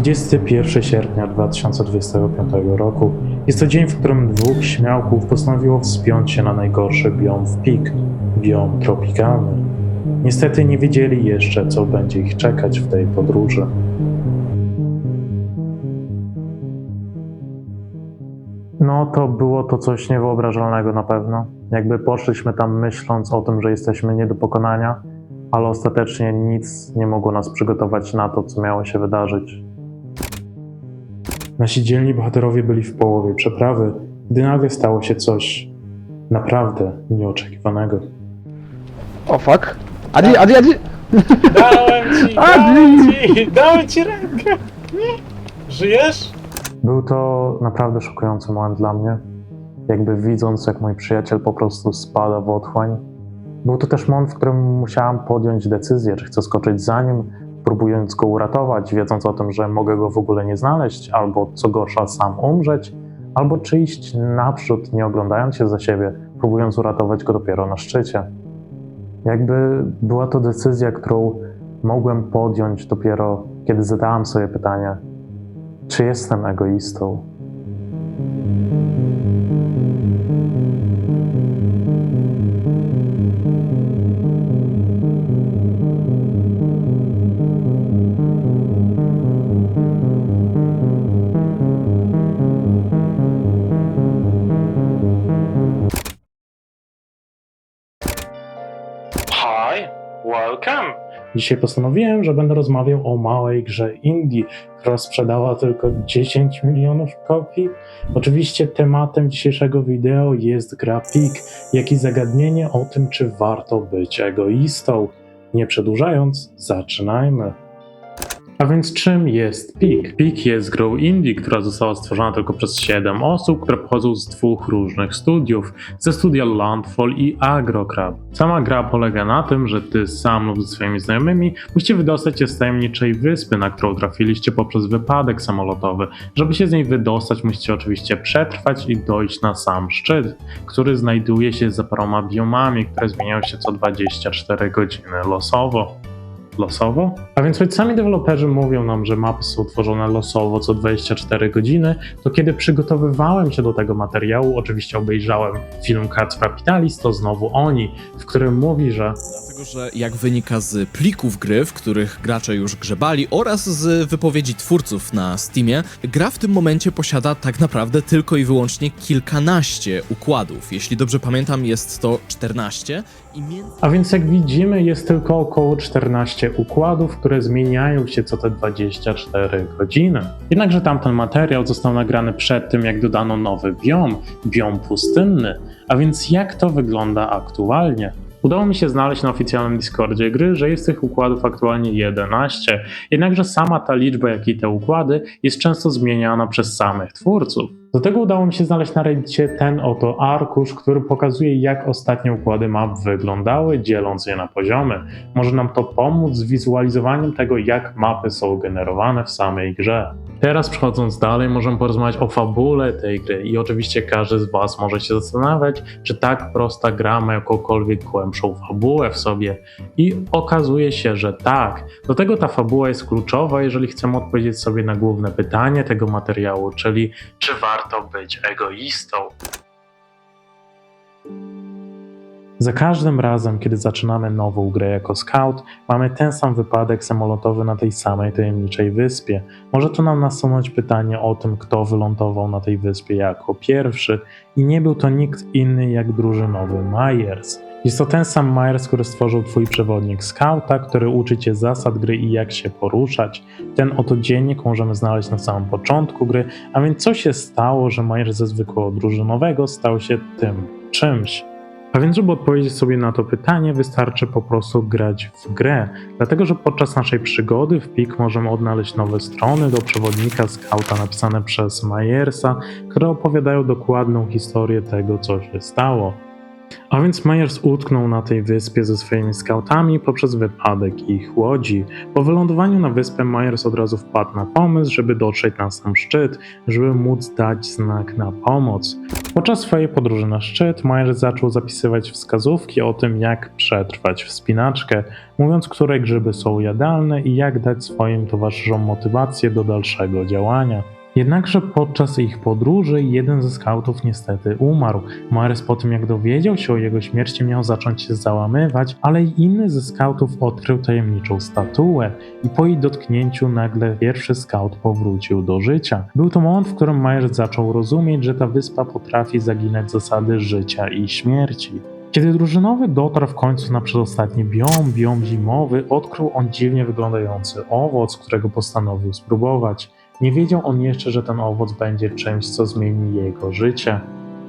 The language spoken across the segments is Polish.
21 sierpnia 2025 roku jest to dzień, w którym dwóch śmiałków postanowiło wspiąć się na najgorszy biom w pik, biom tropikalny. Niestety nie wiedzieli jeszcze, co będzie ich czekać w tej podróży. No to było to coś niewyobrażalnego na pewno. Jakby poszliśmy tam myśląc o tym, że jesteśmy nie do pokonania, ale ostatecznie nic nie mogło nas przygotować na to, co miało się wydarzyć. Nasi dzielni bohaterowie byli w połowie przeprawy, gdy nagle stało się coś naprawdę nieoczekiwanego. O fuck. Adi, Adi, Adi! Dałem ci, dałem ci, dałem ci rękę! Żyjesz? Był to naprawdę szokujący moment dla mnie. Jakby widząc, jak mój przyjaciel po prostu spada w otchłań. Był to też moment, w którym musiałam podjąć decyzję, czy chcę skoczyć za nim, próbując go uratować, wiedząc o tym, że mogę go w ogóle nie znaleźć, albo co gorsza, sam umrzeć, albo czy iść naprzód, nie oglądając się za siebie, próbując uratować go dopiero na szczycie. Jakby była to decyzja, którą mogłem podjąć dopiero, kiedy zadałam sobie pytanie, czy jestem egoistą? Dzisiaj postanowiłem, że będę rozmawiał o małej grze indie, która sprzedała tylko 10 milionów kopii. Oczywiście tematem dzisiejszego wideo jest gra Pik, jak i zagadnienie o tym, czy warto być egoistą. Nie przedłużając, zaczynajmy. A więc czym jest PIK? PIK jest grą indie, która została stworzona tylko przez 7 osób, które pochodzą z dwóch różnych studiów, ze studia Landfall i Agrocrab. Sama gra polega na tym, że ty sam lub ze swoimi znajomymi musicie wydostać się z tajemniczej wyspy, na którą trafiliście poprzez wypadek samolotowy. Żeby się z niej wydostać, musicie oczywiście przetrwać i dojść na sam szczyt, który znajduje się za paroma biomami, które zmieniają się co 24 godziny losowo losowo. A więc choć sami deweloperzy mówią nam, że mapy są tworzone losowo co 24 godziny, to kiedy przygotowywałem się do tego materiału, oczywiście obejrzałem film Kacpra Pitalis, to znowu oni, w którym mówi, że Dlatego, że jak wynika z plików gry, w których gracze już grzebali oraz z wypowiedzi twórców na Steamie, gra w tym momencie posiada tak naprawdę tylko i wyłącznie kilkanaście układów. Jeśli dobrze pamiętam, jest to 14 i między... A więc jak widzimy, jest tylko około 14 układów, które zmieniają się co te 24 godziny. Jednakże tamten materiał został nagrany przed tym, jak dodano nowy biom, biom pustynny. A więc jak to wygląda aktualnie? Udało mi się znaleźć na oficjalnym Discordzie gry, że jest tych układów aktualnie 11, jednakże sama ta liczba, jak i te układy, jest często zmieniana przez samych twórców. Do tego udało mi się znaleźć na Reddicie ten oto arkusz, który pokazuje, jak ostatnie układy map wyglądały, dzieląc je na poziomy. Może nam to pomóc z wizualizowaniem tego, jak mapy są generowane w samej grze. Teraz przechodząc dalej, możemy porozmawiać o fabule tej gry i oczywiście każdy z Was może się zastanawiać, czy tak prosta gra ma jakąkolwiek głębszą fabułę w sobie i okazuje się, że tak. Do tego ta fabuła jest kluczowa, jeżeli chcemy odpowiedzieć sobie na główne pytanie tego materiału, czyli czy warto być egoistą? Za każdym razem, kiedy zaczynamy nową grę jako scout, mamy ten sam wypadek samolotowy na tej samej tajemniczej wyspie. Może to nam nasunąć pytanie o tym, kto wylądował na tej wyspie jako pierwszy, i nie był to nikt inny jak drużynowy Myers. Jest to ten sam Myers, który stworzył twój przewodnik scouta, który uczy cię zasad gry i jak się poruszać. Ten oto dziennik możemy znaleźć na samym początku gry, a więc co się stało, że Myers ze zwykłego drużynowego stał się tym czymś? A więc, żeby odpowiedzieć sobie na to pytanie, wystarczy po prostu grać w grę, dlatego że podczas naszej przygody w PIK możemy odnaleźć nowe strony do przewodnika skauta napisane przez Myersa, które opowiadają dokładną historię tego, co się stało. A więc Myers utknął na tej wyspie ze swoimi skautami poprzez wypadek ich łodzi. Po wylądowaniu na wyspę Myers od razu wpadł na pomysł, żeby dotrzeć na sam szczyt, żeby móc dać znak na pomoc. Podczas swojej podróży na szczyt Myers zaczął zapisywać wskazówki o tym, jak przetrwać wspinaczkę, mówiąc, które grzyby są jadalne i jak dać swoim towarzyszom motywację do dalszego działania. Jednakże podczas ich podróży jeden ze skautów niestety umarł. Myers po tym jak dowiedział się o jego śmierci miał zacząć się załamywać, ale inny ze skautów odkrył tajemniczą statuę i po jej dotknięciu nagle pierwszy skaut powrócił do życia. Był to moment, w którym Myers zaczął rozumieć, że ta wyspa potrafi zaginać zasady życia i śmierci. Kiedy drużynowy dotarł w końcu na przedostatni biom, biom zimowy, odkrył on dziwnie wyglądający owoc, którego postanowił spróbować. Nie wiedział on jeszcze, że ten owoc będzie czymś, co zmieni jego życie.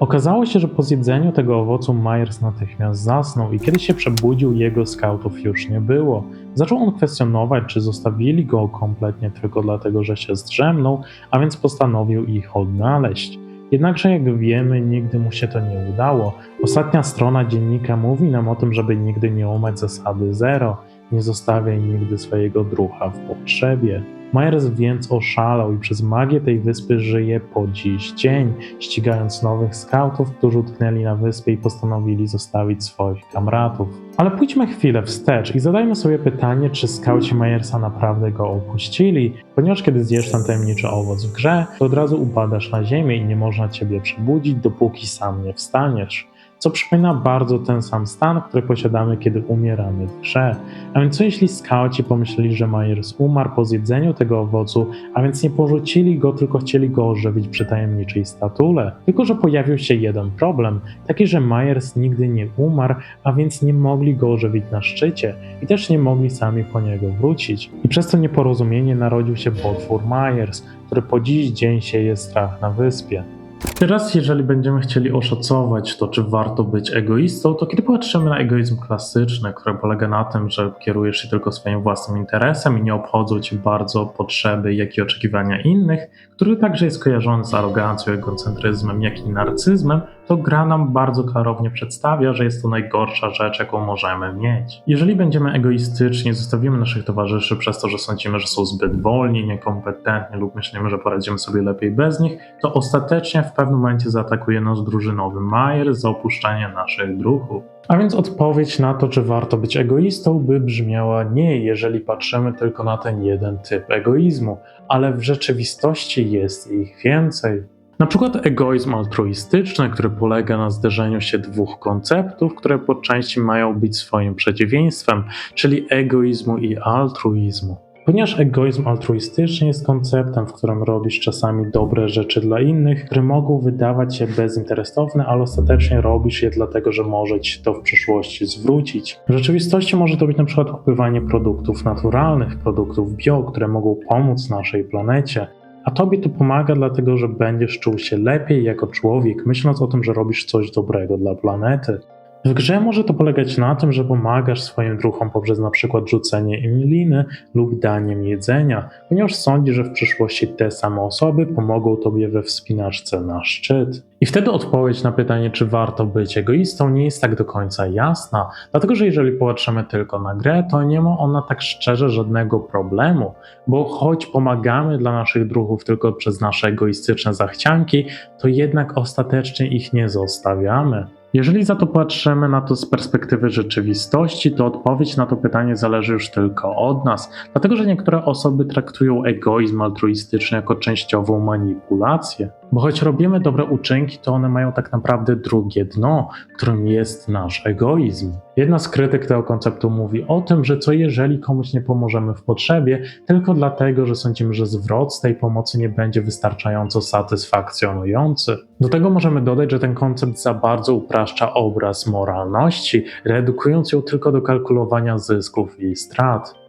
Okazało się, że po zjedzeniu tego owocu Myers natychmiast zasnął i kiedy się przebudził, jego skautów już nie było. Zaczął on kwestionować, czy zostawili go kompletnie tylko dlatego, że się zdrzemnął, a więc postanowił ich odnaleźć. Jednakże, jak wiemy, nigdy mu się to nie udało. Ostatnia strona dziennika mówi nam o tym, żeby nigdy nie łamać zasady zero. Nie zostawiaj nigdy swojego drucha w potrzebie. Myers więc oszalał i przez magię tej wyspy żyje po dziś dzień, ścigając nowych skautów, którzy utknęli na wyspie i postanowili zostawić swoich kamratów. Ale pójdźmy chwilę wstecz i zadajmy sobie pytanie, czy skauci Myersa naprawdę go opuścili, ponieważ kiedy zjesz ten tajemniczy owoc w grze, to od razu upadasz na ziemię i nie można ciebie przebudzić, dopóki sam nie wstaniesz co przypomina bardzo ten sam stan, który posiadamy, kiedy umieramy w grze. A więc co jeśli skauci pomyśleli, że Myers umarł po zjedzeniu tego owocu, a więc nie porzucili go, tylko chcieli go ożywić przy tajemniczej statule? Tylko, że pojawił się jeden problem, taki, że Myers nigdy nie umarł, a więc nie mogli go ożywić na szczycie i też nie mogli sami po niego wrócić. I przez to nieporozumienie narodził się potwór Myers, który po dziś dzień sieje strach na wyspie. Teraz, jeżeli będziemy chcieli oszacować to, czy warto być egoistą, to kiedy patrzymy na egoizm klasyczny, który polega na tym, że kierujesz się tylko swoim własnym interesem i nie obchodzą cię bardzo potrzeby, jak i oczekiwania innych, który także jest kojarzony z arogancją, egocentryzmem, jak i narcyzmem, to gra nam bardzo klarownie przedstawia, że jest to najgorsza rzecz, jaką możemy mieć. Jeżeli będziemy egoistyczni, zostawimy naszych towarzyszy przez to, że sądzimy, że są zbyt wolni, niekompetentni lub myślimy, że poradzimy sobie lepiej bez nich, to ostatecznie w pewnym momencie zaatakuje nas drużynowy Majer za opuszczanie naszych druhów. A więc odpowiedź na to, czy warto być egoistą, by brzmiała nie, jeżeli patrzymy tylko na ten jeden typ egoizmu, ale w rzeczywistości jest ich więcej. Na przykład egoizm altruistyczny, który polega na zderzeniu się dwóch konceptów, które po części mają być swoim przeciwieństwem, czyli egoizmu i altruizmu. Ponieważ egoizm altruistyczny jest konceptem, w którym robisz czasami dobre rzeczy dla innych, które mogą wydawać się bezinteresowne, ale ostatecznie robisz je dlatego, że może ci to w przyszłości zwrócić. W rzeczywistości może to być na przykład kupywanie produktów naturalnych, produktów bio, które mogą pomóc naszej planecie. A tobie to pomaga, dlatego że będziesz czuł się lepiej jako człowiek, myśląc o tym, że robisz coś dobrego dla planety. W grze może to polegać na tym, że pomagasz swoim druhom poprzez przykład rzucenie im liny lub daniem jedzenia, ponieważ sądzisz, że w przyszłości te same osoby pomogą tobie we wspinaczce na szczyt. I wtedy odpowiedź na pytanie, czy warto być egoistą, nie jest tak do końca jasna, dlatego że jeżeli popatrzymy tylko na grę, to nie ma ona tak szczerze żadnego problemu, bo choć pomagamy dla naszych druhów tylko przez nasze egoistyczne zachcianki, to jednak ostatecznie ich nie zostawiamy. Jeżeli za to patrzymy na to z perspektywy rzeczywistości, to odpowiedź na to pytanie zależy już tylko od nas, dlatego że niektóre osoby traktują egoizm altruistyczny jako częściową manipulację. Bo choć robimy dobre uczynki, to one mają tak naprawdę drugie dno, którym jest nasz egoizm. Jedna z krytyk tego konceptu mówi o tym, że co jeżeli komuś nie pomożemy w potrzebie, tylko dlatego, że sądzimy, że zwrot z tej pomocy nie będzie wystarczająco satysfakcjonujący. Do tego możemy dodać, że ten koncept za bardzo upraszcza obraz moralności, redukując ją tylko do kalkulowania zysków i strat.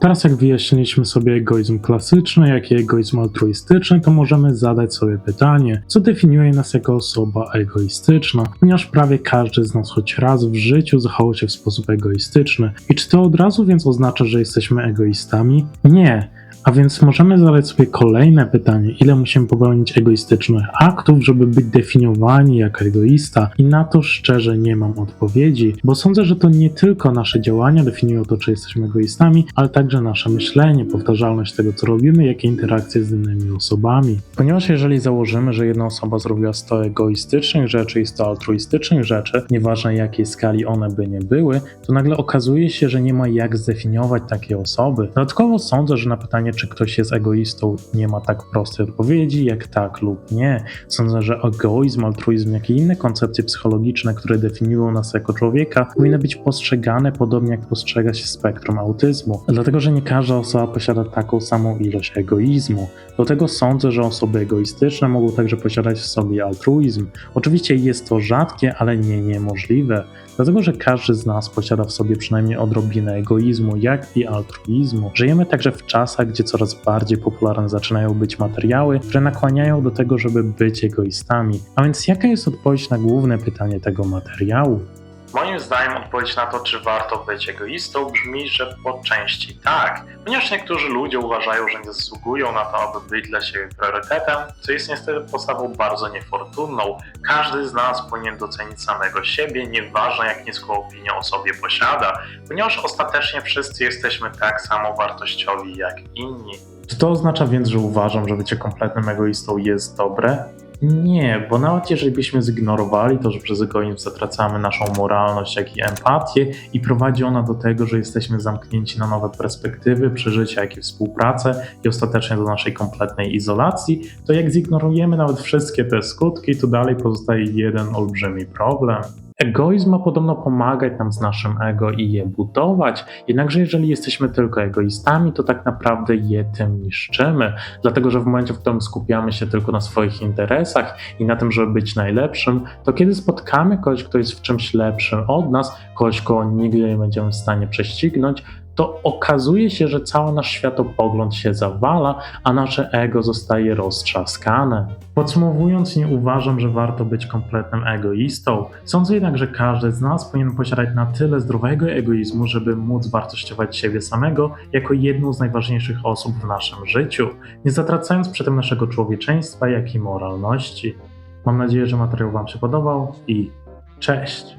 Teraz jak wyjaśniliśmy sobie egoizm klasyczny, jak i egoizm altruistyczny, to możemy zadać sobie pytanie, co definiuje nas jako osoba egoistyczna, ponieważ prawie każdy z nas choć raz w życiu zachował się w sposób egoistyczny. I czy to od razu więc oznacza, że jesteśmy egoistami? Nie, A więc możemy zadać sobie kolejne pytanie, ile musimy popełnić egoistycznych aktów, żeby być definiowani jako egoista? I na to szczerze nie mam odpowiedzi, bo sądzę, że to nie tylko nasze działania definiują to, czy jesteśmy egoistami, ale także nasze myślenie, powtarzalność tego, co robimy, jakie interakcje z innymi osobami. Ponieważ jeżeli założymy, że jedna osoba zrobiła 100 egoistycznych rzeczy i 100 altruistycznych rzeczy, nieważne jakiej skali one by nie były, to nagle okazuje się, że nie ma jak zdefiniować takiej osoby. Dodatkowo sądzę, że na pytanie, czy ktoś jest egoistą, nie ma tak prostej odpowiedzi, jak tak lub nie. Sądzę, że egoizm, altruizm, jak i inne koncepcje psychologiczne, które definiują nas jako człowieka, powinny być postrzegane podobnie jak postrzega się spektrum autyzmu. Dlatego, że nie każda osoba posiada taką samą ilość egoizmu. Do tego sądzę, że osoby egoistyczne mogą także posiadać w sobie altruizm. Oczywiście jest to rzadkie, ale nie niemożliwe. Dlatego, że każdy z nas posiada w sobie przynajmniej odrobinę egoizmu, jak i altruizmu. Żyjemy także w czasach, gdzie coraz bardziej popularne zaczynają być materiały, które nakłaniają do tego, żeby być egoistami. A więc jaka jest odpowiedź na główne pytanie tego materiału? Moim zdaniem odpowiedź na to, czy warto być egoistą, brzmi, że po części tak, ponieważ niektórzy ludzie uważają, że nie zasługują na to, aby być dla siebie priorytetem, co jest niestety postawą bardzo niefortunną. Każdy z nas powinien docenić samego siebie, nieważne jak niską opinię o sobie posiada, ponieważ ostatecznie wszyscy jesteśmy tak samo wartościowi jak inni. Czy to oznacza więc, że uważam, że bycie kompletnym egoistą jest dobre? Nie, bo nawet jeżeli byśmy zignorowali to, że przez egoizm zatracamy naszą moralność, jak i empatię i prowadzi ona do tego, że jesteśmy zamknięci na nowe perspektywy, przeżycia, jak i współpracę i ostatecznie do naszej kompletnej izolacji, to jak zignorujemy nawet wszystkie te skutki, to dalej pozostaje jeden olbrzymi problem. Egoizm ma podobno pomagać nam z naszym ego i je budować, jednakże jeżeli jesteśmy tylko egoistami, to tak naprawdę je tym niszczymy, dlatego że w momencie, w którym skupiamy się tylko na swoich interesach i na tym, żeby być najlepszym, to kiedy spotkamy kogoś, kto jest w czymś lepszym od nas, kogoś, kogo nigdy nie będziemy w stanie prześcignąć, to okazuje się, że cały nasz światopogląd się zawala, a nasze ego zostaje roztrzaskane. Podsumowując, nie uważam, że warto być kompletnym egoistą. Sądzę jednak, że każdy z nas powinien posiadać na tyle zdrowego egoizmu, żeby móc wartościować siebie samego jako jedną z najważniejszych osób w naszym życiu, nie zatracając przy tym naszego człowieczeństwa, jak i moralności. Mam nadzieję, że materiał Wam się podobał i cześć!